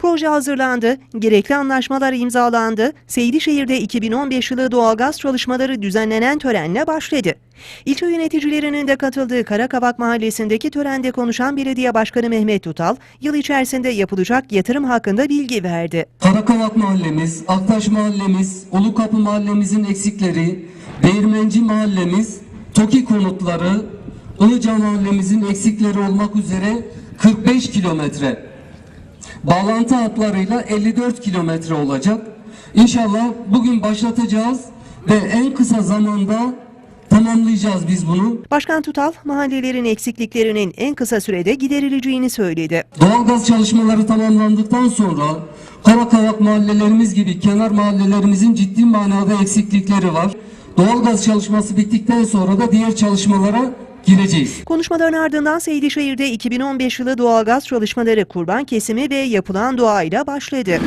Proje hazırlandı, gerekli anlaşmalar imzalandı, Seydişehir'de 2015 yılı doğalgaz çalışmaları düzenlenen törenle başladı. İlçe yöneticilerinin de katıldığı Karakavak Mahallesi'ndeki törende konuşan Belediye Başkanı Mehmet Tutal, yıl içerisinde yapılacak yatırım hakkında bilgi verdi. Karakavak mahallemiz, Aktaş mahallemiz, Ulukapı mahallemizin eksikleri, Değirmenci mahallemiz, TOKİ konutları, Ilıca mahallemizin eksikleri olmak üzere 45 kilometre. Bağlantı hatlarıyla 54 kilometre olacak. İnşallah bugün başlatacağız ve en kısa zamanda tamamlayacağız biz bunu. Başkan Tutal, mahallelerin eksikliklerinin en kısa sürede giderileceğini söyledi. Doğalgaz çalışmaları tamamlandıktan sonra Karakavak mahallelerimiz gibi kenar mahallelerimizin ciddi manada eksiklikleri var. Doğalgaz çalışması bittikten sonra da diğer çalışmalara gireceğiz. Konuşmaların ardından Seydişehir'de 2015 yılı doğalgaz çalışmaları kurban kesimi ve yapılan duayla başladı.